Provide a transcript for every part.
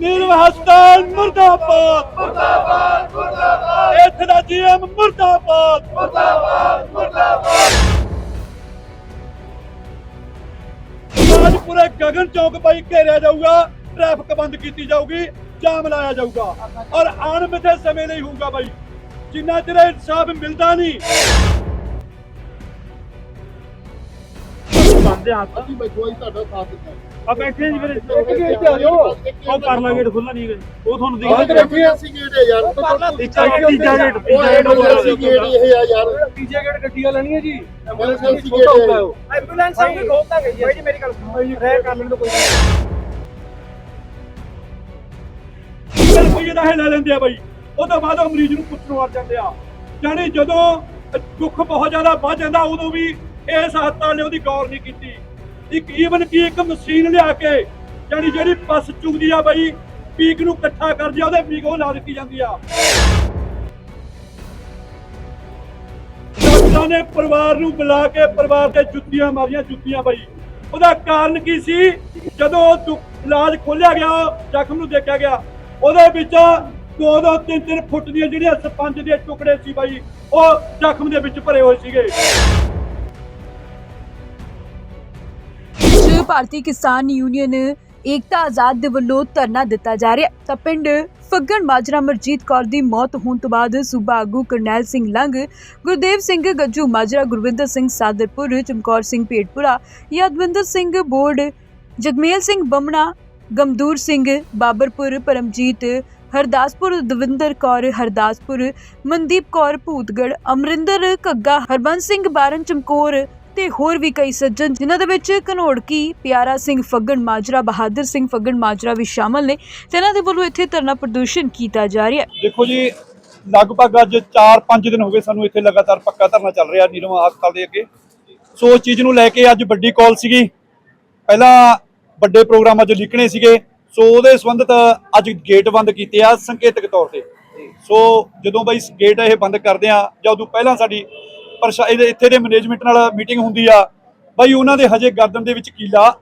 ਨੀਰਵ ਮੁਰਦਾਬਾਦ। ਮੁਰਦਾਬਾਦ ਮੁਰਦਾਬਾਦ ਇੱਥੇ ਦਾ ਜੀਐਮ ਮੁਰਦਾਬਾਦ। ਮੁਰਦਾਬਾਦ ਮੁਰਦਾਬਾਦ ਅੱਜ ਪੂਰੇ ਗਗਨ ਚੌਕ ਬਾਈ ਘੇਰਿਆ ਜਾਊਗਾ ਟ੍ਰੈਫਿਕ ਬੰਦ ਕੀਤੀ ਜਾਊਗੀ, ਜਾਮ ਲਾਇਆ ਜਾਊਗਾ। ਔਰ ਆਉਣ ਮਿੱਥੇ ਸਮੇਂ ਲਈ ਹੋਊਗਾ ਬਾਈ। ਜਿੰਨਾ ਚਿਰ ਇਨਸਾਫ ਮਿਲਦਾ ਨਹੀਂ ਬੰਦੇ ਆ ਅਸੀਂ ਬੈਠੋ ਅਸੀਂ ਤੁਹਾਡਾ ਸਾਥ ਦਿੱਤਾ। ਆ ਬੈਠੇ ਜੀ ਵੀਰੇ ਇੱਕ ਗੇਟ ਤੇ ਆ ਜਾਓ। ਉਹ ਪਰਲਾ ਗੇਟ ਖੁੱਲਾ ਨਹੀਂ ਉਹ ਤੁਹਾਨੂੰ ਬਾਹਰ ਦਿਖਦਾ ਬੈਠੇ ਅਸੀਂ ਗੇਟ ਹੈ ਯਾਰ। ਤੀਜਾ ਗੇਟ ਤੀਜਾ ਗੇਟ ਉਹ ਤੀਜਾ ਗੇਟ ਐਮਰਜੈਂਸੀ ਗੇਟ ਇਹ ਆ ਯਾਰ। ਤੀਜੇ ਗੇਟ ਗੱਡੀਆਂ ਲੈਣੀਆਂ ਜੀ। ਐਮਰਜੈਂਸੀ ਗੇਟ ਹੈ ਐਂਬੂਲੈਂਸ ਸਾਹਮਣੇ ਖੋਲ ਦਾਂਗੇ ਜੀ ਜੀ ਮੇਰੀ ਗੱਲ ਸੁਣੋ। ਜੀ ਰਹਿ ਕਰ ਲੈਣ ਤੋਂ ਕੋਈ ਦਾ ਇਹ ਲੈ ਲੈਂਦੇ ਆ ਬਾਈ ਉਹ ਤੋਂ ਬਾਅਦ ਉਹ ਮਰੀਜ਼ ਨੂੰ ਪੁੱਛਣ ਵਾਰ ਜਾਂਦੇ ਆ। ਯਾਨੀ ਜਦੋਂ ਦੁੱਖ ਬਹੁਤ ਜ਼ਿਆਦਾ ਵੱਧ ਜਾਂਦਾ ਉਦੋਂ ਵੀ ਇਸ ਹਸਪਤਾਲ ਨੇ ਉਹਦੀ ਗੌਰ ਨਹੀਂ ਕੀਤੀ। ਇੱਕ ਈਵਨ ਕੀ ਇੱਕ ਮਸ਼ੀਨ ਲਿਆ ਕੇ ਯਾਨੀ ਜਿਹੜੀ ਪਸ ਚੁਗਦੀ ਆ ਬਾਈ, ਪੀਕ ਨੂੰ ਇਕੱਠਾ ਕਰਦੀ ਆ, ਉਹਦੇ ਪੀਕ ਲਾ ਦਿੱਤੀ ਜਾਂਦੀ ਆ। ਡਾਕਟਰਾਂ ਨੇ ਪਰਿਵਾਰ ਨੂੰ ਬੁਲਾ ਕੇ ਪਰਿਵਾਰ ਤੇ ਜੁੱਤੀਆਂ ਮਾਰੀਆਂ, ਜੁੱਤੀਆਂ ਬਾਈ। ਉਹਦਾ ਕਾਰਨ ਕੀ ਸੀ? ਜਦੋਂ ਉਹ ਇਲਾਜ ਖੋਲਿਆ ਗਿਆ, ਜ਼ਖਮ ਨੂੰ ਦੇਖਿਆ ਗਿਆ, ਉਹਦੇ ਵਿੱਚ ਦੋ ਦੋ ਤਿੰਨ ਤਿੰਨ ਫੁੱਟ ਦੀਆਂ ਜਿਹੜੀਆਂ ਸਪੰਜ ਦੇ ਟੁਕੜੇ ਸੀ ਬਾਈ, ਉਹ ਜ਼ਖਮ ਦੇ ਵਿੱਚ ਭਰੇ ਹੋਏ ਸੀਗੇ। ਭਾਰਤੀ ਕਿਸਾਨ ਯੂਨੀਅਨ ਏਕਤਾ ਆਜ਼ਾਦ ਦੇ ਵੱਲੋਂ ਧਰਨਾ ਦਿੱਤਾ ਜਾ ਰਿਹਾ ਤਾਂ ਪਿੰਡ ਫੱਗਣ ਮਾਜਰਾ ਮਰਜੀਤ ਕੌਰ ਦੀ ਮੌਤ ਹੋਣ ਤੋਂ ਬਾਅਦ ਸੂਬਾ ਆਗੂ ਕਰਨੈਲ ਸਿੰਘ ਲੰਗ, ਗੁਰਦੇਵ ਸਿੰਘ ਗੱਜੂ ਮਾਜਰਾ, ਗੁਰਵਿੰਦਰ ਸਿੰਘ ਸਾਦਰਪੁਰ, ਚਮਕੌਰ ਸਿੰਘ ਪੇਟਪੁਰਾ ਯਾਦਵਿੰਦਰ ਸਿੰਘ ਬੋਰਡ, ਜਗਮੇਲ ਸਿੰਘ ਬੰਮਣਾ, ਗਮਦੂਰ ਸਿੰਘ ਬਾਬਰਪੁਰ, ਪਰਮਜੀਤ ਹਰਦਾਸਪੁਰ, ਦਵਿੰਦਰ ਕੌਰ ਹਰਦਾਸਪੁਰ, ਮਨਦੀਪ ਕੌਰ ਭੂਤਗੜ, ਅਮਰਿੰਦਰ ਘੱਗਾ, ਹਰਬੰਸ ਸਿੰਘ ਬਾਰਨ, ਚਮਕੌਰ ਤੇ ਹੋਰ ਵੀ ਕਈ ਸੱਜਣ, ਜਿਨ੍ਹਾਂ ਦੇ ਵਿੱਚ ਘਨੋੜਕੀ, ਪਿਆਰਾ ਸਿੰਘ ਫੱਗਣ, ਮਾਜਰਾ, ਬਹਾਦਰ ਸਿੰਘ ਫੱਗਣ, ਮਾਜਰਾ ਵੀ ਸ਼ਾਮਲ ਨੇ, ਤੇ ਇਹਨਾਂ ਦੇ ਵੱਲੋਂ ਇੱਥੇ ਧਰਨਾ ਪ੍ਰਦਰਸ਼ਨ ਕੀਤਾ ਜਾ ਰਿਹਾ ਹੈ। ਦੇਖੋ ਜੀ, ਲਗਭਗ ਅੱਜ 4-5 ਦਿਨ ਹੋ ਗਏ ਸਾਨੂੰ ਇੱਥੇ ਲਗਾਤਾਰ ਪੱਕਾ ਧਰਨਾ ਚੱਲ ਰਿਹਾ ਨੀਲਮ ਹਸਪਤਾਲ ਦੇ ਅੱਗੇ। ਸੋ ਉਸ ਚੀਜ਼ ਨੂੰ ਲੈ ਕੇ ਅੱਜ ਵੱਡੀ ਕਾਲ ਸੀਗੀ। ਪਹਿਲਾਂ ਵੱਡੇ ਪ੍ਰੋਗਰਾਮਾਂ 'ਚ ਲਿਖਣੇ ਸੀਗੇ। ਸੋ ਉਹਦੇ ਸੰਬੰਧਿਤ ਅੱਜ ਗੇਟ ਬੰਦ ਕੀਤੇ ਆ ਸੰਕੇਤਕ ਤੌਰ ਤੇ। ਸੋ ਜਦੋਂ ਬਈ ਗੇਟ ਇਹ ਬੰਦ ਕਰਦੇ ਆ ਜਾਂ ਉਦੋਂ ਪਹਿਲਾਂ ਸਾਡੀ ਪ੍ਰਸ਼ਾ ਇਹਦੇ ਇੱਥੇ ਦੇ ਮੈਨੇਜਮੈਂਟ ਨਾਲ ਮੀਟਿੰਗ ਹੁੰਦੀ ਆ। ਬਈ, ਉਹਨਾਂ ਦੇ ਹਜੇ ਗਰਦਨ ਦੇ ਵਿੱਚ ਕੀਲਾ।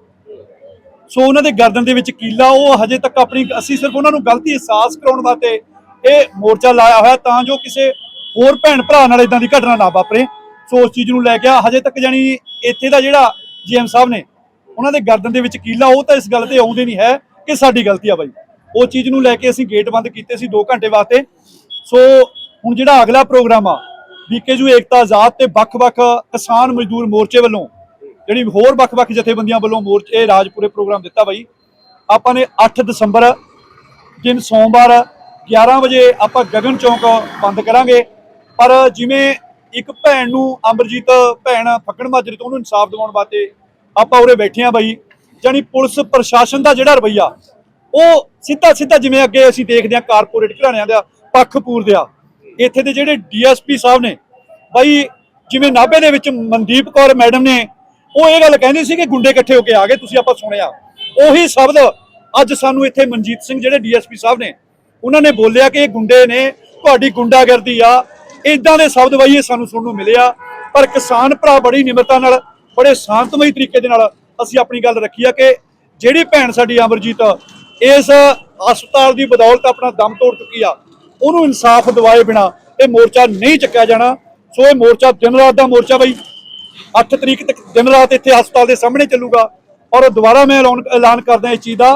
ਸੋ ਉਹਨਾਂ ਦੇ ਗਰਦਨ ਦੇ ਵਿੱਚ ਕੀਲਾ, ਉਹ ਹਜੇ ਤੱਕ ਆਪਣੀ ਅਸੀਂ ਸਿਰਫ ਉਹਨਾਂ ਨੂੰ ਗਲਤੀ ਅਹਿਸਾਸ ਕਰਾਉਣ ਵਾਸਤੇ ਇਹ ਮੋਰਚਾ ਲਾਇਆ ਹੋਇਆ, ਤਾਂ ਜੋ ਕਿਸੇ ਹੋਰ ਭੈਣ ਭਰਾ ਨਾਲ ਇਦਾਂ ਦੀ ਘਟਨਾ ਨਾ ਵਾਪਰੇ। ਸੋ ਉਸ ਚੀਜ਼ ਨੂੰ ਲੈ ਕੇ ਹਜੇ ਤੱਕ ਜਾਨੀ ਇੱਥੇ ਦਾ ਜਿਹੜਾ ਜੀਐਮ ਸਾਹਿਬ ਨੇ, ਉਹਨਾਂ ਦੇ ਗਰਦਨ ਦੇ ਵਿੱਚ ਕੀਲਾ, ਉਹ ਤਾਂ ਇਸ ਗੱਲ ਤੇ ਆਉਂਦੇ ਨਹੀਂ ਹੈ ਕਿ ਸਾਡੀ ਗਲਤੀ ਆ ਬਾਈ। ਉਹ ਚੀਜ਼ ਨੂੰ ਲੈ ਕੇ ਅਸੀਂ ਗੇਟ ਬੰਦ ਕੀਤੇ ਸੀ 2 ਘੰਟੇ ਵਾਸਤੇ। ਸੋ ਹੁਣ ਜਿਹੜਾ ਅਗਲਾ ਪ੍ਰੋਗਰਾਮ ਆ ਬੀਕੇਯੂ ਏਕਤਾ ਆਜ਼ਾਦ ਤੇ ਵੱਖ-ਵੱਖ ਕਿਸਾਨ ਮਜ਼ਦੂਰ ਮੋਰਚੇ ਵੱਲੋਂ, ਜਿਹੜੀ ਹੋਰ ਵੱਖ-ਵੱਖ ਜਥੇਬੰਦੀਆਂ ਵੱਲੋਂ ਮੋਰਚੇ ਰਾਜਪੁਰੇ ਪ੍ਰੋਗਰਾਮ ਦਿੱਤਾ ਬਾਈ। ਆਪਾਂ ਨੇ 8 ਦਸੰਬਰ ਦਿਨ ਸੋਮਵਾਰ 11 ਵਜੇ ਆਪਾਂ ਗਗਨ ਚੌਂਕ ਬੰਦ ਕਰਾਂਗੇ। ਪਰ ਜਿਵੇਂ ਇੱਕ ਭੈਣ ਨੂੰ ਅਮਰਜੀਤ ਭੈਣ ਫੱਕਣ ਮਾਜਰੇ ਤੋਂ ਉਹਨੂੰ ਇਨਸਾਫ ਦਿਵਾਉਣ ਵਾਸਤੇ ਆਪਾਂ ਉਰੇ ਬੈਠੇ ਆ ਬਾਈ ਜਾਨੀ ਪੁਲਿਸ ਪ੍ਰਸ਼ਾਸਨ ਦਾ ਜਿਹੜਾ ਰਵਈਆ, ਉਹ ਸਿੱਧਾ ਸਿੱਧਾ ਜਿਵੇਂ ਅੱਗੇ ਅਸੀਂ ਦੇਖਦੇ ਆ ਕਾਰਪੋਰੇਟ ਘਰਾਣਿਆਂ ਦਾ, ਪੱਖ ਪੂਰਦੇ ਇੱਥੇ ਦੇ ਜਿਹੜੇ ਡੀਐਸਪੀ ਸਾਹਿਬ ਨੇ, ਬਾਈ ਜਿਵੇਂ ਨਾਭੇ ਦੇ ਵਿੱਚ ਮਨਦੀਪ ਕੌਰ ਮੈਡਮ ਨੇ, ਉਹ ਇਹ ਗੱਲ ਕਹਿੰਦੀ ਸੀ ਕਿ ਗੁੰਡੇ ਇਕੱਠੇ ਹੋ ਕੇ ਆ ਗਏ, ਤੁਸੀਂ ਆਪਾਂ ਸੁਣਿਆ। ਉਹੀ ਸ਼ਬਦ ਅੱਜ ਸਾਨੂੰ ਇੱਥੇ ਮਨਜੀਤ ਸਿੰਘ ਜਿਹੜੇ ਡੀਐਸਪੀ ਸਾਹਿਬ ਨੇ, ਉਹਨਾਂ ਨੇ ਬੋਲਿਆ ਕਿ ਇਹ ਗੁੰਡੇ ਨੇ, ਤੁਹਾਡੀ ਗੁੰਡਾਗਰਦੀ ਆ। ਇਦਾਂ ਦੇ ਸ਼ਬਦ ਬਾਈ ਇਹ ਸਾਨੂੰ ਸੁਣਨ ਨੂੰ ਮਿਲਿਆ। ਪਰ ਕਿਸਾਨ ਭਰਾ ਬੜੀ ਨਿਮਰਤਾ ਨਾਲ, ਬੜੇ ਸ਼ਾਂਤਮਈ ਤਰੀਕੇ ਦੇ ਨਾਲ ਅਸੀਂ ਆਪਣੀ ਗੱਲ ਰੱਖੀ ਆ ਕਿ ਜਿਹੜੀ ਭੈਣ ਸਾਡੀ ਅਮਰਜੀਤ, ਇਸ ਹਸਪਤਾਲ ਦੀ ਬਦੌਲਤ ਆਪਣਾ ਦਮ ਤੋੜ ਚੁੱਕੀ ਆ। ਉਹਨੂੰ ਇਨਸਾਫ ਦਿਵਾਏ ਬਿਨਾ ਇਹ ਮੋਰਚਾ ਨਹੀਂ ਚੱਕਿਆ ਜਾਣਾ। ਸੋ ਇਹ ਮੋਰਚਾ ਦਿਨ ਰਾਤ ਦਾ ਮੋਰਚਾ ਬਈ। 8 ਤਰੀਕ ਤੱਕ ਦਿਨ ਰਾਤ ਇੱਥੇ ਹਸਪਤਾਲ ਦੇ ਸਾਹਮਣੇ ਚੱਲੂਗਾ ਔਰ ਦੁਬਾਰਾ ਮੈਂ ਐਲਾਨ ਐਲਾਨ ਕਰਦਾ ਇਸ ਚੀਜ਼ ਦਾ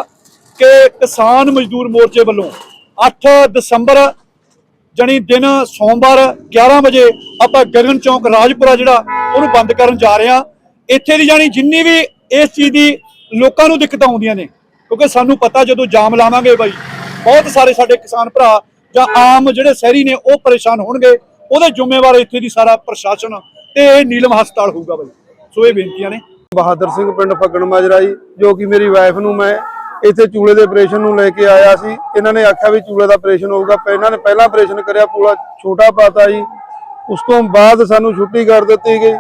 ਕਿ ਕਿਸਾਨ ਮਜ਼ਦੂਰ ਮੋਰਚੇ ਵੱਲੋਂ 8 ਦਸੰਬਰ ਜਣੀ ਦਿਨ ਸੋਮਵਾਰ 11 ਵਜੇ ਆਪਾਂ ਗਗਨ ਚੌਂਕ ਰਾਜਪੁਰਾ ਜਿਹੜਾ ਉਹਨੂੰ ਬੰਦ ਕਰਨ ਜਾ ਰਹੇ ਹਾਂ। ਇੱਥੇ ਦੀ ਜਾਣੀ ਜਿੰਨੀ ਵੀ ਇਸ ਚੀਜ਼ ਦੀ ਲੋਕਾਂ ਨੂੰ ਦਿੱਕਤਾਂ ਆਉਂਦੀਆਂ ਨੇ, ਕਿਉਂਕਿ ਸਾਨੂੰ ਪਤਾ ਜਦੋਂ ਜਾਮ ਲਾਵਾਂਗੇ ਬਾਈ, ਬਹੁਤ ਸਾਰੇ ਸਾਡੇ ਕਿਸਾਨ ਭਰਾ ਜਾਂ ਆਮ ਜਿਹੜੇ ਸ਼ਹਿਰੀ ਨੇ ਉਹ ਪਰੇਸ਼ਾਨ ਹੋਣਗੇ, ਉਹਦੇ ਜ਼ਿੰਮੇਵਾਰ ਇੱਥੇ ਦੀ ਸਾਰਾ ਪ੍ਰਸ਼ਾਸਨ ਤੇ ਇਹ ਨੀਲਮ ਹਸਪਤਾਲ ਹੋਊਗਾ ਬਾਈ। ਸੋ ਇਹ ਬੇਨਤੀਆਂ ਨੇ। ਬਹਾਦਰ ਸਿੰਘ ਪਿੰਡ ਫੱਗਣ ਮਾਜਰਾ ਜੀ ਜੋ ਕਿ ਮੇਰੀ ਵਾਈਫ ਨੂੰ ਮੈਂ ਇੱਥੇ ਚੂਲੇ ਦੇ ਆਪਰੇਸ਼ਨ ਨੂੰ ਲੈ ਕੇ ਆਇਆ ਸੀ। ਇਹਨਾਂ ਨੇ ਆਖਿਆ ਵੀ ਚੂਲੇ ਦਾ ਆਪਰੇਸ਼ਨ ਹੋਊਗਾ। ਇਹਨਾਂ ਨੇ ਪਹਿਲਾਂ ਆਪਰੇਸ਼ਨ ਕਰਿਆ ਪੂਲਾ ਛੋਟਾ ਪਾਤਾ ਜੀ। ਉਸ ਤੋਂ ਬਾਅਦ ਸਾਨੂੰ ਛੁੱਟੀ ਕਰ ਦਿੱਤੀ ਗਈ,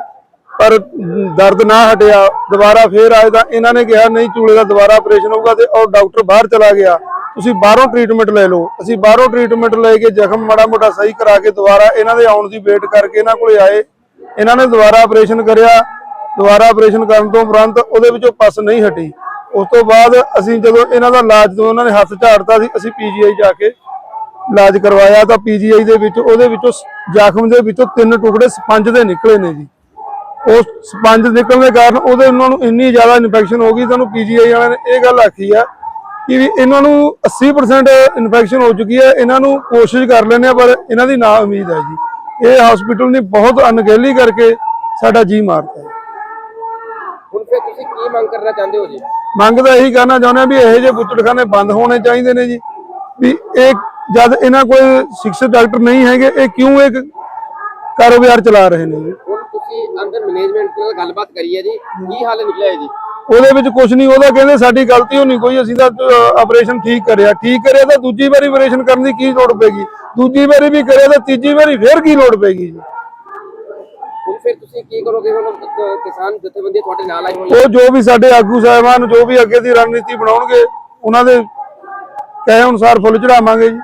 ਪਰ ਦਰਦ ਨਾ ਹਟਿਆ। ਦੁਬਾਰਾ ਫੇਰ ਆਏ ਤਾਂ ਇਹਨਾਂ ਨੇ ਕਿਹਾ, ਨਹੀਂ, ਚੂਲੇ ਦਾ ਦੁਬਾਰਾ ਆਪਰੇਸ਼ਨ ਹੋਊਗਾ ਤੇ ਉਹ ਡਾਕਟਰ ਬਾਹਰ ਚਲਾ ਗਿਆ। ਤੁਸੀਂ ਬਾਹਰੋਂ ਟ੍ਰੀਟਮੈਂਟ ਲੈ ਲਓ। ਅਸੀਂ ਬਾਹਰੋਂ ਟ੍ਰੀਟਮੈਂਟ ਲੈ ਕੇ ਜ਼ਖਮ ਮਾੜਾ ਮੋਟਾ ਸਹੀ ਕਰਾ ਕੇ ਦੁਬਾਰਾ ਇਹਨਾਂ ਦੇ ਆਉਣ ਦੀ ਵੇਟ ਕਰਕੇ ਇਹਨਾਂ ਕੋਲੇ ਆਏ। ਇਹਨਾਂ ਨੇ ਦੁਬਾਰਾ ਆਪਰੇਸ਼ਨ ਕਰਿਆ। ਦੁਬਾਰਾ ਆਪਰੇਸ਼ਨ ਕਰਨ ਤੋਂ ਉਪਰੰਤ ਉਹਦੇ ਵਿੱਚੋਂ ਪਸ ਨਹੀਂ ਹਟੀ। ਉਸ ਤੋਂ ਬਾਅਦ ਅਸੀਂ ਜਦੋਂ ਇਹਨਾਂ ਦਾ ਇਲਾਜ ਜਦੋਂ ਉਹਨਾਂ ਨੇ ਹੱਥ ਝਾੜਤਾ ਸੀ, ਅਸੀਂ ਪੀਜੀਆਈ ਜਾ ਕੇ ਇਲਾਜ ਕਰਵਾਇਆ ਤਾਂ ਪੀਜੀਆਈ ਦੇ ਵਿੱਚ, ਉਹਦੇ ਵਿੱਚੋਂ ਸ- ਜ਼ਖਮ ਦੇ ਵਿੱਚੋਂ ਤਿੰਨ ਟੁਕੜੇ ਸਪੰਜ ਦੇ ਨਿਕਲੇ ਨੇ ਜੀ। ਉਹ ਸਪੰਜ ਨਿਕਲਣ ਦੇ ਕਾਰਨ ਉਹਦੇ ਉਹਨਾਂ ਨੂੰ ਇੰਨੀ ਜ਼ਿਆਦਾ ਇਨਫੈਕਸ਼ਨ ਹੋ ਗਈ ਤੁਹਾਨੂੰ ਪੀਜੀਆਈ ਵਾਲਿਆਂ ਨੇ ਇਹ ਗੱਲ ਆਖੀ ਆ ਕਿ ਇਹਨਾਂ ਨੂੰ 80% ਇਨਫੈਕਸ਼ਨ ਹੋ ਚੁੱਕੀ ਹੈ ਇਹਨਾਂ ਨੂੰ ਕੋਸ਼ਿਸ਼ ਕਰ ਲੈਂਦੇ ਆ ਪਰ ਇਹਨਾਂ ਦੀ ਨਾ ਉਮੀਦ ਹੈ ਜੀ। ਇਹ ਹਸਪੀਟਲ ਨੇ ਬਹੁਤ ਅਣਗਹਿਲੀ ਕਰਕੇ ਸਾਡਾ ਜੀ ਮਾਰਤਾ ਹੁਣ ਫਿਰ ਤੁਸੀਂ ਕੀ ਮੰਗ ਕਰਨਾ ਚਾਹੁੰਦੇ ਹੋ ਜੀ? ਮੰਗ ਤਾਂ ਇਹੀ ਕਰਨਾ ਚਾਹੁੰਦੇ ਆ ਵੀ ਇਹੋ ਜਿਹੇ ਬੁੱਚੜਖਾਨੇ ਬੰਦ ਹੋਣੇ ਚਾਹੀਦੇ ਨੇ ਜੀ। ਵੀ ਇਹ ਜਦ ਇਹਨਾਂ ਕੋਲ ਸਿਕਸ ਡਾਕਟਰ ਨਹੀਂ ਹੈਗੇ ਇਹ ਕਿਉਂ ਇੱਕ ਕਾਰੋਬਾਰ ਚਲਾ ਰਹੇ ਨੇ ਜੀ? ਹੁਣ ਤੁਸੀਂ ਅੰਦਰ ਮੈਨੇਜਮੈਂਟ ਨਾਲ ਗੱਲਬਾਤ ਕਰੀ ਹੈ ਜੀ। ਕੀ ਹੱਲ ਨਿਕਲਿਆ ਹੈ ਜੀ? ਉਹਦੇ ਵਿੱਚ ਕੁਝ ਨਹੀਂ ਉਹਦਾ ਕਹਿੰਦੇ ਸਾਡੀ ਗਲਤੀ ਹੋਣੀ ਕੋਈ ਅਸੀਂ ਤਾਂ ਆਪਰੇਸ਼ਨ ਠੀਕ ਕਰਿਆ। ਠੀਕ ਕਰਿਆ ਤਾਂ ਦੂਜੀ ਵਾਰੀ ਆਪਰੇਸ਼ਨ ਕਰਨ ਦੀ ਕੀ ਲੋੜ ਪੈਗੀ ਦੂਜੀ ਵਾਰੀ ਵੀ ਕਰਿਆ ਤਾਂ ਤੀਜੀ ਵਾਰੀ ਫੇਰ ਕੀ ਲੋੜ ਪੈਗੀ ਜੀ? ਹੁਣ ਫਿਰ ਤੁਸੀਂ ਕੀ ਕਰੋਗੇ? ਹੁਣ ਅਹ ਕਿਸਾਨ ਜਥੇਬੰਦੀਆਂ ਤੁਹਾਡੇ ਨਾਲ ਆਈ ਹੋਈ ਉਹ ਜੋ ਵੀ ਸਾਡੇ ਆਗੂ ਸਾਹਿਬਾਨ ਜੋ ਵੀ ਅੱਗੇ ਦੀ ਰਣਨੀਤੀ ਬਣਾਉਣਗੇ ਉਹਨਾਂ ਦੇ ਕਹੇ ਅਨੁਸਾਰ ਫੁੱਲ ਚੜਾਵਾਂਗੇ ਜੀ।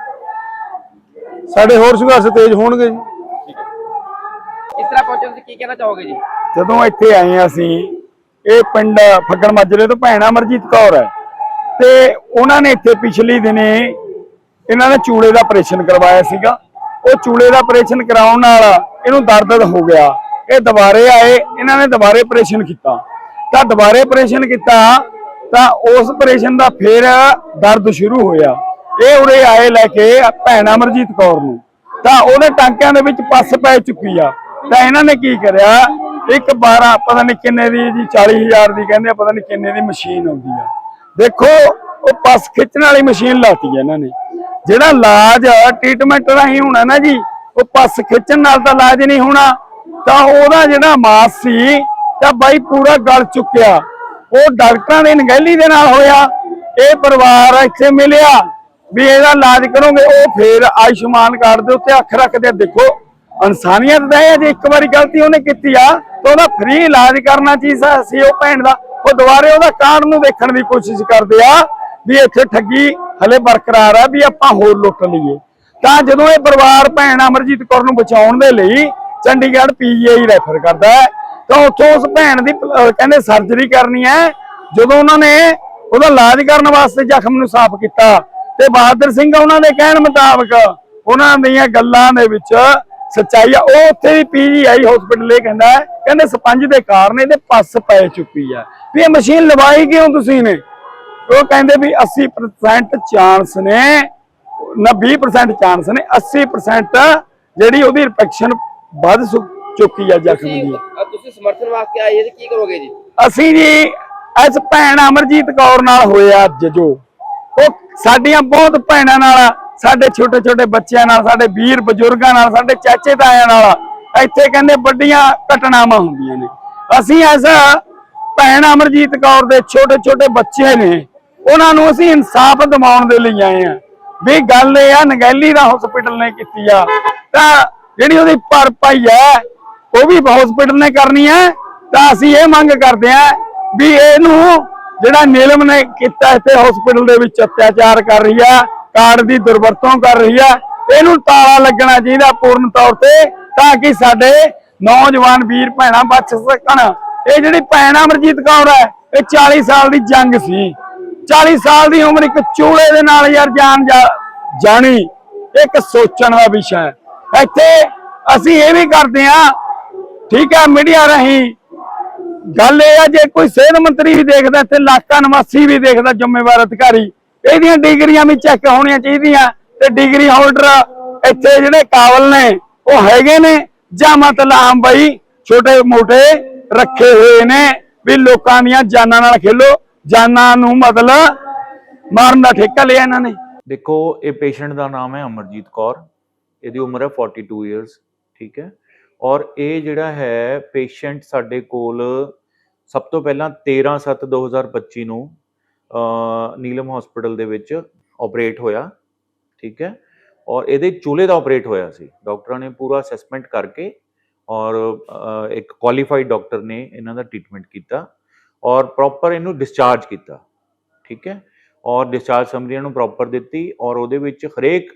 ਸਾਡੇ ਹੋਰ ਸੰਘਰਸ਼ ਤੇਜ਼ ਹੋਣਗੇ ਜੀ। ਇਸ ਤਰ੍ਹਾਂ ਪਹੁੰਚਣ ਤੁਸੀਂ ਕੀ ਕਹਿਣਾ ਚਾਹੋਗੇ ਜੀ? ਜਦੋਂ ਇੱਥੇ ਆਏ ਅਸੀਂ ਇਹ ਪਿੰਡ ਫੱਗਣ ਮਾਜਰੇ ਤੋਂ ਭੈਣ ਅਮਰਜੀਤ ਕੌਰ ਹੈ। ਤੇ ਉਹਨਾਂ ਨੇ ਇੱਥੇ ਪਿਛਲੀ ਦਿਨੇ ਇਹਨਾਂ ਨੇ ਚੂਲੇ ਦਾ ਆਪਰੇਸ਼ਨ ਕਰਵਾਇਆ ਸੀਗਾ। ਉਹ ਚੂਲੇ ਦਾ ਆਪਰੇਸ਼ਨ ਕਰਾਉਣ ਨਾਲ ਇਹਨੂੰ ਦਰਦ ਹੋ ਗਿਆ। ਇਹ ਦੁਬਾਰੇ ਆਏ, ਇਹਨਾਂ ਨੇ ਦੁਬਾਰੇ ਆਪਰੇਸ਼ਨ ਕੀਤਾ। ਤਾਂ ਦੁਬਾਰੇ ਆਪਰੇਸ਼ਨ ਕੀਤਾ, ਤਾਂ ਉਸ ਆਪਰੇਸ਼ਨ ਦਾ ਫਿਰ ਦਰਦ ਸ਼ੁਰੂ ਹੋਇਆ। ਇਹ ਉਰੇ ਆਏ ਲੈ ਕੇ ਭੈਣ ਅਮਰਜੀਤ ਕੌਰ ਨੂੰ। ਤਾਂ ਉਹਦੇ ਟਾਂਕਿਆਂ ਦੇ ਵਿੱਚ ਪੱਸ ਪੈ ਚੁੱਕੀ ਆ। ਤਾਂ ਇਹਨਾਂ ਨੇ ਕੀ ਕਰਿਆ ਇੱਕ 12 ਪਤਾ ਨਹੀਂ ਕਿੰਨੇ ਦੀ ਜੀ 40000 ਦੀ ਕਹਿੰਦੇ ਪਤਾ ਨਹੀਂ ਕਿੰਨੇ ਦੀ ਮਸ਼ੀਨ ਆਉਂਦੀ ਆ। ਦੇਖੋ, ਉਹ ਪੱਸ ਖਿੱਚਣ ਵਾਲੀ ਮਸ਼ੀਨ ਲਾਤੀ ਹੈ ਇਹਨਾਂ ਨੇ। ਜਿਹੜਾ ਇਲਾਜ ਟ੍ਰੀਟਮੈਂਟ ਰਾਹੀਂ ਹੋਣਾ ਨਾ ਜੀ, ਉਹ ਪੱਸ ਖਿੱਚਣ ਨਾਲ ਤਾਂ ਇਲਾਜ ਨਹੀਂ ਹੋਣਾ। ਤਾਂ ਉਹਦਾ ਜਿਹੜਾ ਮਾਸ ਸੀ, ਤਾਂ ਬਾਈ ਪੂਰਾ ਗਲ ਚੁੱਕਿਆ। ਉਹ ਡਾਕਟਰਾਂ ਦੀ ਨਗਹਿਲੀ ਦੇ ਨਾਲ ਹੋਇਆ। ਇਹ ਪਰਿਵਾਰ ਇੱਥੇ ਮਿਲਿਆ ਵੀ ਇਹਦਾ ਇਲਾਜ ਕਰੋਗੇ। ਉਹ ਫੇਰ ਆਯੁਸ਼ਮਾਨ ਕਾਰਡ ਦੇ ਉੱਤੇ ਅੱਖ ਰੱਖਦੇ ਦੇਖੋ ਇਨਸਾਨੀਅਤ ਦਾ ਹੈ, ਜੇ ਇੱਕ ਵਾਰੀ ਗਲਤੀ ਉਹਨੇ ਕੀਤੀ ਆ ਤਾਂ ਉਹਦਾ ਫ੍ਰੀ ਇਲਾਜ ਕਰਨਾ ਚਾਹੀਦਾ ਸੀ ਉਹ ਭੈਣ ਦਾ ਉਹ ਦੁਬਾਰੇ ਉਹਦਾ ਕਾਰਡ ਨੂੰ ਦੇਖਣ ਦੀ ਕੋਸ਼ਿਸ਼ ਕਰਦੇ ਆ ਵੀ ਇੱਥੇ ਠੱਗੀ ਹਲੇ ਬਰਕਰਾਰ ਆ ਵੀ ਆਪਾਂ ਹੋਰ ਲੁੱਟ ਲਈਏ। ਤਾਂ ਜਦੋਂ ਇਹ ਪਰਿਵਾਰ ਭੈਣ ਅਮਰਜੀਤ ਕੌਰ ਨੂੰ ਬਚਾਉਣ ਦੇ ਲਈ ਚੰਡੀਗੜ੍ਹ ਪੀਜੀਆਈ ਰੈਫਰ ਕਰਦਾ ਹੈ ਤਾਂ ਉੱਥੋਂ ਉਸ ਭੈਣ ਦੀ ਕਹਿੰਦੇ ਸਰਜਰੀ ਕਰਨੀ ਹੈ। ਜਦੋਂ ਉਹਨਾਂ ਨੇ ਉਹਦਾ ਇਲਾਜ ਕਰਨ ਵਾਸਤੇ ਜ਼ਖਮ ਨੂੰ ਸਾਫ਼ ਕੀਤਾ ਤੇ ਬਹਾਦਰ ਸਿੰਘ ਉਹਨਾਂ ਦੇ ਕਹਿਣ ਮੁਤਾਬਕ ਉਹਨਾਂ ਦੀਆਂ ਗੱਲਾਂ ਦੇ ਵਿੱਚ ਸੱਚਾਈ ਆ ਉਹ ਉੱਥੇ ਵੀ ਪੀਜੀਆਈ ਹਸਪੀਟਲ ਇਹ ਕਹਿੰਦਾ ਕਹਿੰਦੇ ਸਪੰਜ ਦੇ ਕਾਰਨ ਇਹਦੇ ਪੱਸ ਪੈ ਚੁੱਕੀ ਆ। ਵੀ ਇਹ ਮਸ਼ੀਨ ਲਵਾਈ ਕਿਉਂ ਤੁਸੀਂ ਨੇ? ਉਹ ਕਹਿੰਦੇ ਵੀ 80% ਚਾਂਸ ਨੇ ਨਾ 20% ਚਾਂਸ ਨੇ 80% ਜਿਹੜੀ ਉਹਦੀ ਇਨਫੈਕਸ਼ਨ ਵੱਧ ਚੁੱਕੀ ਆ ਜ਼ਖਮ ਦੀ। ਤੁਸੀਂ ਸਮਰਥਨ ਵਾਸਤੇ ਆਏ ਜੀ ਕੀ ਕਰੋਗੇ ਜੀ? ਅਸੀਂ ਜੀ ਇਸ ਭੈਣ ਅਮਰਜੀਤ ਕੌਰ ਨਾਲ ਹੋਇਆ ਅੱਜ ਜੋ। ਉਹ ਸਾਡੀਆਂ ਬਹੁਤ ਭੈਣਾਂ ਨਾਲ ਸਾਡੇ ਛੋਟੇ ਛੋਟੇ ਬੱਚਿਆਂ ਨਾਲ, ਸਾਡੇ ਵੀਰ ਬਜ਼ੁਰਗਾਂ ਨਾਲ, ਸਾਡੇ ਚਾਚੇ ਤਾਇਆਂ ਨਾਲ ਇੱਥੇ ਕਹਿੰਦੇ ਵੱਡੀਆਂ ਘਟਨਾਵਾਂ ਹੁੰਦੀਆਂ ਨੇ। ਅਸੀਂ ਇਸ ਭੈਣ ਅਮਰਜੀਤ ਕੌਰ ਦੇ ਛੋਟੇ ਛੋਟੇ ਬੱਚੇ ਨੇ। ਉਹਨਾਂ ਨੂੰ ਅਸੀਂ ਇਨਸਾਫ ਦਿਵਾਉਣ ਦੇ ਲਈ ਆਏ ਆ ਵੀ ਗੱਲ ਇਹ ਆ, ਨਗੈਲੀ ਦਾ ਹਸਪੀਟਲ ਨੇ ਕੀਤੀ ਆ। ਤਾਂ ਜਿਹੜੀ ਉਹਦੀ ਭਰਪਾਈ ਹੈ, ਉਹ ਵੀ ਹਸਪੀਟਲ ਨੇ ਕਰਨੀ ਹੈ। ਤਾਂ ਅਸੀਂ ਇਹ ਮੰਗ ਕਰਦੇ ਆ ਵੀ ਇਹਨੂੰ ਜਿਹੜਾ ਨੀਲਮ ਨੇ ਕੀਤਾ ਇੱਥੇ ਹਸਪੀਟਲ ਦੇ ਵਿੱਚ ਅਤਿਆਚਾਰ ਕਰ ਰਹੀ ਆ ਕਾਰਡ ਦੀ ਦੁਰਵਰਤੋਂ ਕਰ ਰਹੀ ਆ ਇਹਨੂੰ ਤਾਲਾ ਲੱਗਣਾ ਚਾਹੀਦਾ ਪੂਰਨ ਤੌਰ ਤੇ ਤਾਂ ਕਿ ਸਾਡੇ ਨੌਜਵਾਨ ਵੀਰ ਭੈਣਾਂ ਬਚ ਸਕਣ। ਇਹ ਜਿਹੜੀ ਭੈਣ ਅਮਰਜੀਤ ਕੌਰ ਹੈ, ਇਹ 40 ਸਾਲ ਦੀ ਜੰਗ ਸੀ। 40 ਸਾਲ ਦੀ ਉਮਰ ਇੱਕ ਚੂਲੇ ਦੇ ਨਾਲ ਯਾਰ ਜਾਨ ਜਾ- ਜਾਣੀ, ਇੱਕ ਸੋਚਣ ਦਾ ਵਿਸ਼ਾ ਹੈ। ਇੱਥੇ ਅਸੀਂ ਇਹ ਵੀ ਕਰਦੇ ਆ ਠੀਕ ਹੈ, ਮੀਡੀਆ ਰਾਹੀਂ ਗੱਲ ਇਹ ਆ ਜੇ ਕੋਈ ਸਿਹਤ ਮੰਤਰੀ ਵੀ ਦੇਖਦਾ ਤੇ ਇਲਾਕਾ ਨਿਵਾਸੀ ਵੀ ਦੇਖਦਾ, ਜ਼ਿੰਮੇਵਾਰ ਅਧਿਕਾਰੀ ਇਹਦੀਆਂ ਡਿਗਰੀਆਂ ਵੀ ਚੈੱਕ ਹੋਣੀਆਂ ਚਾਹੀਦੀਆਂ ਤੇ ਡਿਗਰੀ ਹੋਲਡਰ ਇੱਥੇ ਜਿਹੜੇ ਕਾਬਲ ਨੇ, ਉਹ ਹੈਗੇ ਨੇ। ਜਾਂ ਮਤਲਬ ਬਈ ਛੋਟੇ ਮੋਟੇ ਰੱਖੇ ਹੋਏ ਨੇ ਵੀ ਲੋਕਾਂ ਦੀਆਂ ਜਾਨਾਂ ਨਾਲ ਖੇਲੋ, ਜਾਨਾਂ ਨੂੰ ਮਤਲਬ ਮਾਰਨ ਦਾ ਠੇਕਾ ਲਿਆ ਇਹਨਾਂ ਨੇ। ਦੇਖੋ, ਇਹ ਪੇਸ਼ੈਂਟ ਦਾ ਨਾਮ ਹੈ ਅਮਰਜੀਤ ਕੌਰ। ਇਹਦੀ ਉਮਰ ਹੈ 42 ਇਅਰਸ ਠੀਕ ਹੈ? ਔਰ ਇਹ ਜਿਹੜਾ ਹੈ ਪੇਸ਼ੈਂਟ ਸਾਡੇ ਕੋਲ ਸਭ ਤੋਂ ਪਹਿਲਾਂ 13/7/2025 ਨੂੰ ਨੀਲਮ ਹਸਪੀਟਲ ਦੇ ਵਿੱਚ ਆਪਰੇਟ ਹੋਇਆ, ਠੀਕ ਹੈ? ਔਰ ਇਹਦੇ ਚੂਲੇ ਦਾ ਆਪਰੇਟ ਹੋਇਆ ਸੀ। ਡਾਕਟਰਾਂ ਨੇ ਪੂਰਾ ਅਸੈਸਮੈਂਟ ਕਰਕੇ ਔਰ ਇੱਕ ਕੁਆਲੀਫਾਈਡ ਡਾਕਟਰ ਨੇ ਇਹਨਾਂ ਦਾ ਟ੍ਰੀਟਮੈਂਟ ਕੀਤਾ ਔਰ ਪ੍ਰੋਪਰ ਇਹਨੂੰ ਡਿਸਚਾਰਜ ਕੀਤਾ, ਠੀਕ ਹੈ? ਔਰ ਡਿਸਚਾਰਜ ਸਮਰੀ ਨੂੰ ਪ੍ਰੋਪਰ ਦਿੱਤੀ ਔਰ ਉਹਦੇ ਵਿੱਚ ਹਰੇਕ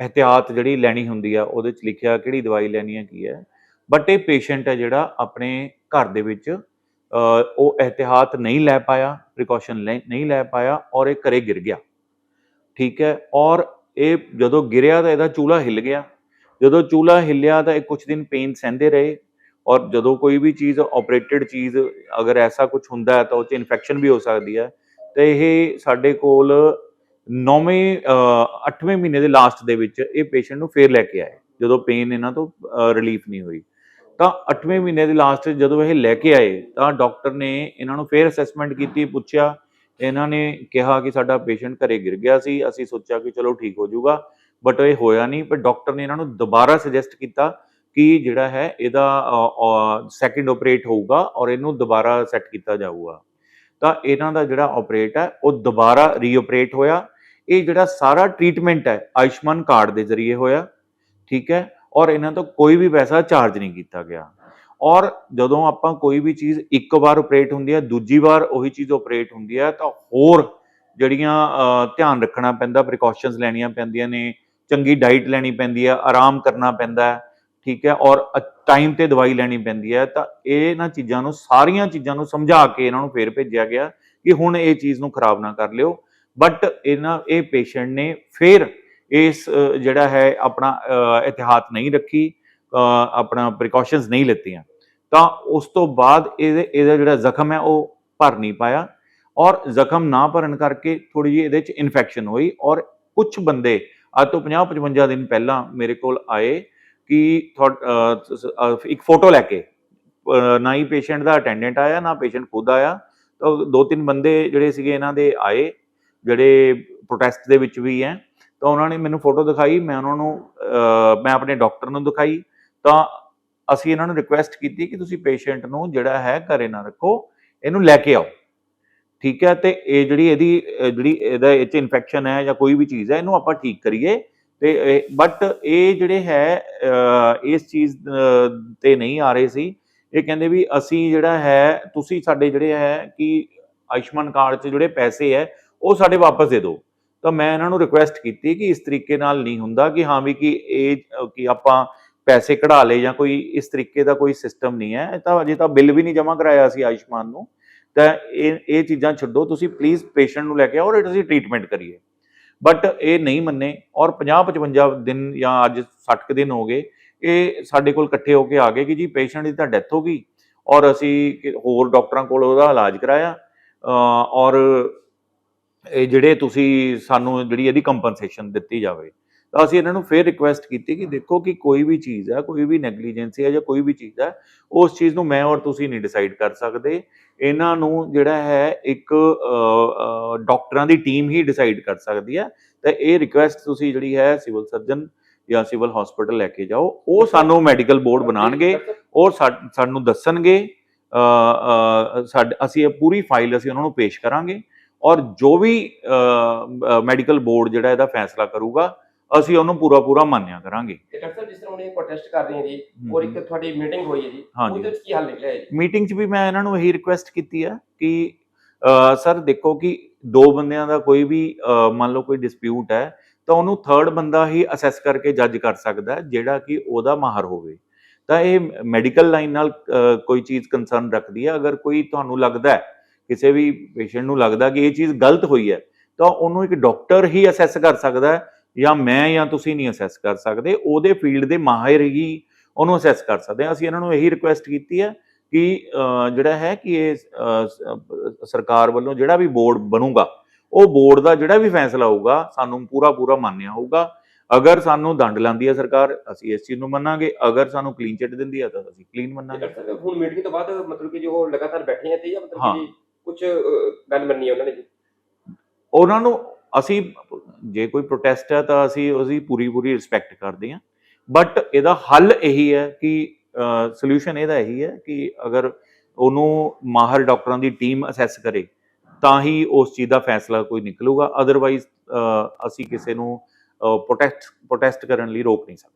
ਇਹਤਿਆਤ ਜਿਹੜੀ ਲੈਣੀ ਹੁੰਦੀ ਆ, ਉਹਦੇ ਚ ਲਿਖਿਆ ਕਿਹੜੀ ਦਵਾਈ ਲੈਣੀ ਹੈ ਕੀ ਹੈ? ਬਟ ਇਹ ਪੇਸ਼ੈਂਟ ਹੈ ਜਿਹੜਾ ਆਪਣੇ ਘਰ ਦੇ ਵਿੱਚ ਉਹ ਇਹਤਿਆਤ ਨਹੀਂ ਲੈ ਪਾਇਆ ਪ੍ਰੀਕਾਸ਼ਨ ਨਹੀਂ ਲੈ ਪਾਇਆ ਔਰ ਇਹ ਘਰੇ ਗਿਰ ਗਿਆ। ਠੀਕ ਹੈ, ਔਰ ਇਹ ਜਦੋਂ ਗਿਰਿਆ ਤਾਂ ਇਹਦਾ ਚੂਲਾ ਹਿੱਲ ਗਿਆ। ਜਦੋਂ ਚੂਲਾ ਹਿੱਲਿਆ ਤਾਂ ਇਹ ਕੁਝ ਦਿਨ ਪੇਨ ਸਹਿੰਦੇ ਰਹੇ ਔਰ ਜਦੋਂ ਕੋਈ ਵੀ ਚੀਜ਼ ਆਪਰੇਟਡ ਚੀਜ਼ ਅਗਰ ਐਸਾ ਕੁਝ ਹੁੰਦਾ ਹੈ ਤਾਂ ਉਹ 'ਚ ਇਨਫੈਕਸ਼ਨ ਵੀ ਹੋ ਸਕਦੀ ਹੈ। ਤੇ ਇਹ ਸਾਡੇ ਕੋਲ 9ਵੇਂ 8ਵੇਂ ਮਹੀਨੇ ਦੇ ਲਾਸਟ ਦੇ ਵਿੱਚ ਇਹ ਪੇਸ਼ੈਂਟ ਨੂੰ ਫੇਰ ਲੈ ਕੇ ਆਏ। ਜਦੋਂ ਪੇਨ ਇਹਨਾਂ ਤੋਂ ਰਿਲੀਫ ਨਹੀਂ ਹੋਈ। ਤਾਂ 8ਵੇਂ ਮਹੀਨੇ ਦੇ ਲਾਸਟ ਜਦੋਂ ਇਹ ਲੈ ਕੇ ਆਏ, ਤਾਂ ਡਾਕਟਰ ਨੇ ਇਹਨਾਂ ਨੂੰ ਫੇਰ ਅਸੈਸਮੈਂਟ ਕੀਤੀ, ਪੁੱਛਿਆ। ਇਹਨਾਂ ਨੇ ਕਿਹਾ ਕਿ ਸਾਡਾ ਪੇਸ਼ੈਂਟ ਘਰੇ ਗਿਰ ਗਿਆ ਸੀ। ਅਸੀਂ ਸੋਚਿਆ ਕਿ ਚਲੋ ਠੀਕ ਹੋ ਜਾਊਗਾ ਬਟ ਇਹ ਹੋਇਆ ਨਹੀਂ। ਪਰ ਡਾਕਟਰ ਨੇ ਇਹਨਾਂ ਨੂੰ ਦੁਬਾਰਾ ਸੁਜੈਸਟ ਕੀਤਾ ਕਿ ਜਿਹੜਾ ਹੈ ਇਹਦਾ ਸੈਕਿੰਡ ਆਪਰੇਟ ਹੋਊਗਾ ਔਰ ਇਹਨੂੰ ਦੁਬਾਰਾ ਸੈੱਟ ਕੀਤਾ ਜਾਊਗਾ। ਤਾਂ ਇਹਨਾਂ ਦਾ ਜਿਹੜਾ ਆਪਰੇਟ ਹੈ, ਉਹ ਦੁਬਾਰਾ ਰੀਆਪਰੇਟ ਹੋਇਆ। ਇਹ ਜਿਹੜਾ ਸਾਰਾ ਟ੍ਰੀਟਮੈਂਟ ਹੈ, ਆਯੁਸ਼ਮਾਨ ਕਾਰਡ ਦੇ ਜ਼ਰੀਏ ਹੋਇਆ। ਠੀਕ ਹੈ? ਔਰ ਇਹਨਾਂ ਤੋਂ ਕੋਈ ਵੀ ਪੈਸਾ ਚਾਰਜ ਨਹੀਂ ਕੀਤਾ ਗਿਆ। ਔਰ ਜਦੋਂ ਆਪਾਂ ਕੋਈ ਵੀ ਚੀਜ਼ ਇੱਕ ਵਾਰ ਆਪਰੇਟ ਹੁੰਦੀ ਹੈ, ਦੂਜੀ ਵਾਰ ਉਹੀ ਚੀਜ਼ ਆਪਰੇਟ ਹੁੰਦੀ ਹੈ, ਤਾਂ ਹੋਰ ਜਿਹੜੀਆਂ ਧਿਆਨ ਰੱਖਣਾ ਪੈਂਦਾ ਪ੍ਰੀਕਾਸ਼ਨਸ ਲੈਣੀਆਂ ਪੈਂਦੀਆਂ ਨੇ, ਚੰਗੀ ਡਾਈਟ ਲੈਣੀ ਪੈਂਦੀ ਹੈ, ਆਰਾਮ ਕਰਨਾ ਪੈਂਦਾ ਹੈ, ਠੀਕ ਹੈ, ਔਰ ਟਾਈਮ ਤੇ ਦਵਾਈ ਲੈਣੀ ਪੈਂਦੀ ਹੈ, ਤਾਂ ਇਹਨਾਂ ਚੀਜ਼ਾਂ ਨੂੰ, ਸਾਰੀਆਂ ਚੀਜ਼ਾਂ ਨੂੰ ਸਮਝਾ ਕੇ ਇਹਨਾਂ ਨੂੰ ਫੇਰ ਭੇਜਿਆ ਗਿਆ ਕਿ ਹੁਣ ਇਹ ਚੀਜ਼ ਨੂੰ ਖਰਾਬ ਨਾ ਕਰ ਲਿਓ। ਬਟ ਇਹਨਾਂ, ਇਹ ਪੇਸ਼ੈਂਟ ਨੇ ਫੇਰ ਇਸ ਜਿਹੜਾ ਹੈ ਆਪਣਾ ਇਤਿਹਾਤ ਨਹੀਂ ਰੱਖੀ ਆਪਣਾ ਪ੍ਰੀਕਾਸ਼ਨਸ ਨਹੀਂ ਲਿੱਤੀਆਂ। ਤਾਂ ਉਸ ਤੋਂ ਬਾਅਦ ਇਹਦੇ, ਇਹਦਾ ਜਿਹੜਾ ਜ਼ਖਮ ਹੈ ਉਹ ਭਰ ਨਹੀਂ ਪਾਇਆ ਔਰ ਜ਼ਖਮ ਨਾ ਭਰਨ ਕਰਕੇ ਥੋੜੀ ਜਿਹੀ ਇਹਦੇ ਚ ਇਨਫੈਕਸ਼ਨ ਹੋਈ ਔਰ ਕੁਝ ਬੰਦੇ ਅੱਜ ਤੋਂ 50 55 ਦਿਨ ਪਹਿਲਾਂ ਮੇਰੇ ਕੋਲ ਆਏ ਕਿ ਥੋੜ- ਇੱਕ ਫੋਟੋ ਲੈ ਕੇ ਨਾ ਹੀ ਪੇਸ਼ੈਂਟ ਦਾ ਅਟੈਂਡੈਂਟ ਆਇਆ, ਨਾ ਪੇਸ਼ੈਂਟ ਖੁਦ ਆਇਆ। ਤਾਂ ਦੋ ਤਿੰਨ ਬੰਦੇ ਜਿਹੜੇ ਸੀਗੇ ਇਹਨਾਂ ਦੇ ਆਏ, ਜਿਹੜੇ ਪ੍ਰੋਟੈਸਟ ਦੇ ਵਿੱਚ ਵੀ ਹੈ। ਤਾਂ ਉਹਨਾਂ ਨੇ ਮੈਨੂੰ ਫੋਟੋ ਦਿਖਾਈ, ਮੈਂ ਉਹਨਾਂ ਨੂੰ ਮੈਂ ਆਪਣੇ ਡਾਕਟਰ ਨੂੰ ਦਿਖਾਈ। ਤਾਂ ਅਸੀਂ ਇਹਨਾਂ ਨੂੰ ਰਿਕੁਐਸਟ ਕੀਤੀ ਕਿ ਤੁਸੀਂ ਪੇਸ਼ੈਂਟ ਨੂੰ ਜਿਹੜਾ ਹੈ ਘਰੇ ਨਾ ਰੱਖੋ, ਇਹਨੂੰ ਲੈ ਕੇ ਆਓ। ਠੀਕ ਹੈ, ਤੇ ਇਹ ਜਿਹੜੀ ਇਹਦੀ ਜਿਹੜੀ ਇਹਦਾ ਇਹ ਚ ਇਨਫੈਕਸ਼ਨ ਹੈ ਜਾਂ ਕੋਈ ਵੀ ਚੀਜ਼ ਹੈ, ਇਹਨੂੰ ਆਪਾਂ ਠੀਕ ਕਰੀਏ। ਤੇ ਬਟ ਇਹ ਜਿਹੜੇ ਹੈ ਇਸ ਚੀਜ਼ ਤੇ ਨਹੀਂ ਆ ਰਹੇ ਸੀ। ਇਹ ਕਹਿੰਦੇ ਵੀ ਅਸੀਂ ਜਿਹੜਾ ਹੈ, ਤੁਸੀਂ ਸਾਡੇ ਜਿਹੜੇ ਹੈ ਕਿ ਆਯੁਸ਼ਮਾਨ ਕਾਰਡ 'ਚ ਜਿਹੜੇ ਪੈਸੇ ਹੈ, ਉਹ ਸਾਡੇ ਵਾਪਸ ਦੇ ਦਿਓ। ਤਾਂ ਮੈਂ ਇਹਨਾਂ ਨੂੰ ਰਿਕੁਐਸਟ ਕੀਤੀ ਕਿ ਇਸ ਤਰੀਕੇ ਨਾਲ ਨਹੀਂ ਹੁੰਦਾ ਕਿ ਹਾਂ ਵੀ ਕਿ ਇਹ ਕਿ ਆਪਾਂ ਪੈਸੇ ਕਢਾ ਲਏ ਜਾਂ ਕੋਈ ਇਸ ਤਰੀਕੇ ਦਾ ਕੋਈ ਸਿਸਟਮ ਨਹੀਂ ਹੈ। ਇਹ ਤਾਂ ਅਜੇ ਤਾਂ ਬਿੱਲ ਵੀ ਨਹੀਂ ਜਮ੍ਹਾਂ ਕਰਾਇਆ ਸੀ ਆਯੁਸ਼ਮਾਨ ਨੂੰ। ਤਾਂ ਇਹ ਇਹ ਚੀਜ਼ਾਂ ਛੱਡੋ, ਤੁਸੀਂ ਪਲੀਜ਼ ਪੇਸ਼ੈਂਟ ਨੂੰ ਲੈ ਕੇ ਆਓ ਔਰ ਅਸੀਂ ਟ੍ਰੀਟਮੈਂਟ ਕਰੀਏ। ਬਟ ਇਹ ਨਹੀਂ ਮੰਨੇ ਔਰ 50 55 ਦਿਨ ਜਾਂ ਅੱਜ 60 ਕੁ ਦਿਨ ਹੋ ਗਏ, ਇਹ ਸਾਡੇ ਕੋਲ ਇਕੱਠੇ ਹੋ ਕੇ ਆ ਗਏ ਕਿ ਜੀ ਪੇਸ਼ੈਂਟ ਦੀ ਤਾਂ ਡੈਥ ਹੋ ਗਈ ਔਰ ਅਸੀਂ ਕਿ- ਹੋਰ ਡਾਕਟਰਾਂ ਕੋਲ ਉਹਦਾ ਇਲਾਜ ਕਰਾਇਆ ਔਰ ਇਹ ਜਿਹੜੇ ਤੁਸੀਂ ਸਾਨੂੰ ਜਿਹੜੀ ਇਹਦੀ ਕੰਪਨਸੇਸ਼ਨ ਦਿੱਤੀ ਜਾਵੇ ਤਾਂ ਅਸੀਂ ਇਹਨਾਂ ਨੂੰ ਫੇਰ ਰਿਕੁਐਸਟ ਕੀਤੀ ਕਿ ਦੇਖੋ ਕਿ ਕੋਈ ਵੀ ਚੀਜ਼ ਹੈ ਕੋਈ ਵੀ ਨੈਗਲੀਜੈਂਸੀ ਹੈ ਜਾਂ ਕੋਈ ਵੀ ਚੀਜ਼ ਹੈ ਉਸ ਚੀਜ਼ ਨੂੰ ਮੈਂ ਔਰ ਤੁਸੀਂ ਨਹੀਂ ਡਿਸਾਈਡ ਕਰ ਸਕਦੇ। ਇਹਨਾਂ ਨੂੰ ਜਿਹੜਾ ਹੈ ਇੱਕ ਡਾਕਟਰਾਂ ਦੀ ਟੀਮ ਹੀ ਡਿਸਾਈਡ ਕਰ ਸਕਦੀ ਹੈ। ਤਾਂ ਇਹ ਰਿਕੁਐਸਟ ਤੁਸੀਂ ਜਿਹੜੀ ਹੈ ਸਿਵਲ ਸਰਜਨ ਜਾਂ ਸਿਵਲ ਹਸਪੀਟਲ ਲੈ ਕੇ ਜਾਓ। ਉਹ ਸਾਨੂੰ ਮੈਡੀਕਲ ਬੋਰਡ ਬਣਾਉਣਗੇ ਔਰ ਸਾਨੂੰ ਦੱਸਣਗੇ ਅ, ਅ, ਸਾਡ- ਅਸੀਂ ਇਹ ਪੂਰੀ ਫਾਈਲ ਅਸੀਂ ਉਹਨਾਂ ਨੂੰ ਪੇਸ਼ ਕਰਾਂਗੇ। ਔਰ ਜੋ ਵੀ ਮੈਡੀਕਲ ਬੋਰਡ ਜਿਹੜਾ ਇਹਦਾ ਫੈਸਲਾ ਕਰੂਗਾ ਅਸੀਂ ਉਹਨੂੰ ਪੂਰਾ ਪੂਰਾ ਮਾਨਿਆ ਕਰਾਂਗੇ। ਤੇ ਡਾਕਟਰ ਸਾਹਿਬ ਜਿਸ ਤਰ੍ਹਾਂ ਉਹਨੇ ਪ੍ਰੋਟੈਸਟ ਕਰ ਰਹੇ ਜੀ ਔਰ ਇੱਕ ਤੁਹਾਡੀ ਮੀਟਿੰਗ ਹੋਈ ਹੈ ਜੀ। ਉਹਦੇ ਵਿੱਚ ਕੀ ਹੱਲ ਨਿਕਲਿਆ ਹੈ ਜੀ? ਮੀਟਿੰਗ 'ਚ ਵੀ ਮੈਂ ਇਹਨਾਂ ਨੂੰ ਇਹੀ ਰਿਕੁਐਸਟ ਕੀਤੀ ਹੈ ਕਿ ਸਰ ਦੇਖੋ ਕਿ ਦੋ ਬੰਦਿਆਂ ਦਾ ਕੋਈ ਵੀ ਮੰਨ ਲਓ ਕੋਈ ਡਿਸਪਿਊਟ ਹੈ ਤਾਂ ਉਹਨੂੰ ਥਰਡ ਬੰਦਾ ਹੀ ਅਸੈਸ ਕਰਕੇ ਜੱਜ ਕਰ ਸਕਦਾ ਜਿਹੜਾ ਕਿ ਉਹਦਾ ਮਾਹਰ ਹੋਵੇ। ਤਾਂ ਇਹ ਮੈਡੀਕਲ ਲਾਈਨ ਨਾਲ ਕੋਈ ਚੀਜ਼ ਕੰਸਰਨ ਰੱਖਦੀ ਹੈ ਅਗਰ ਕੋਈ ਤੁਹਾਨੂੰ ਲੱਗਦਾ ਹੈ ਕਿਸੇ ਵੀ ਪੇਸ਼ੈਂਟ ਨੂੰ ਲੱਗਦਾ ਕਿ ਇਹ ਚੀਜ਼ ਗਲਤ ਹੋਈ ਹੈ ਤਾਂ ਉਹਨੂੰ ਇੱਕ ਡਾਕਟਰ ਹੀ ਅਸੈਸ ਕਰ ਸਕਦਾ ਹੈ ਜਾਂ ਮੈਂ ਜਾਂ ਤੁਸੀਂ ਨਹੀਂ ਅਸੈਸ ਕਰ ਸਕਦੇ ਉਹਦੇ ਫੀਲਡ ਦੇ ਮਾਹਿਰ ਹੀ ਉਹਨੂੰ ਅਸੈਸ ਕਰ ਸਕਦੇ ਆ ਅਸੀਂ ਇਹਨਾਂ ਨੂੰ ਇਹੀ ਰਿਕੁਐਸਟ ਕੀਤੀ ਹੈ ਕਿ ਜਿਹੜਾ ਹੈ ਕਿ ਇਹ ਸਰਕਾਰ ਵੱਲੋਂ ਜਿਹੜਾ ਵੀ ਬੋਰਡ ਬਣੂਗਾ ਉਹ ਬੋਰਡ ਦਾ ਜਿਹੜਾ ਵੀ ਫੈਸਲਾ ਹੋਊਗਾ ਸਾਨੂੰ ਪੂਰਾ ਪੂਰਾ ਮੰਨਿਆ ਹੋਊਗਾ। ਅਗਰ ਸਾਨੂੰ ਦੰਡ ਲਾਂਦੀ ਹੈ ਸਰਕਾਰ ਅਸੀਂ ਇਸ ਚੀਜ਼ ਨੂੰ ਮੰਨਾਂਗੇ। ਅਗਰ ਸਾਨੂੰ ਕਲੀਨ ਚਿੱਟ ਦਿੰਦੀ ਹੈ ਤਾਂ ਅਸੀਂ ਕਲੀਨ ਮੰਨਾਂਗੇ। ਹੁਣ ਮੀਟਿੰਗ ਤੋਂ ਬਾਅਦ ਮਤਲਬ ਕਿ ਜੋ ਲਗਾਤਾਰ ਬੈਠੇ ਹੈ ਤੇ ਜਾਂ ਮਤਲਬ ਹਾਂ। ਕਿ ਕੁਝ ਗੱਲ ਮੰਨੀ ਉਹਨਾਂ ਨੇ ਜੀ। ਉਹਨਾਂ ਨੂੰ ਅਸੀਂ ਜੇ ਕੋਈ ਪ੍ਰੋਟੈਸਟ ਹੈ ਤਾਂ ਅਸੀਂ ਉਹਦੀ ਪੂਰੀ ਪੂਰੀ ਰਿਸਪੈਕਟ ਕਰਦੇ ਹਾਂ। ਬਟ ਇਹਦਾ ਹੱਲ ਇਹੀ ਹੈ ਕਿ ਸੋਲੂਸ਼ਨ ਇਹਦਾ ਇਹੀ ਹੈ ਕਿ ਅਗਰ ਉਹਨੂੰ ਮਾਹਰ ਡਾਕਟਰਾਂ ਦੀ ਟੀਮ ਅਸੈਸ ਕਰੇ, ਤਾਂ ਹੀ ਉਸ ਚੀਜ਼ ਦਾ ਫੈਸਲਾ ਕੋਈ ਨਿਕਲੂਗਾ। ਅਦਰਵਾਈਜ਼ ਅਸੀਂ ਕਿਸੇ ਨੂੰ ਪ੍ਰੋਟੈਸਟ ਪ੍ਰੋਟੈਸਟ ਕਰਨ ਲਈ ਰੋਕ ਨਹੀਂ ਸਕਦੇ।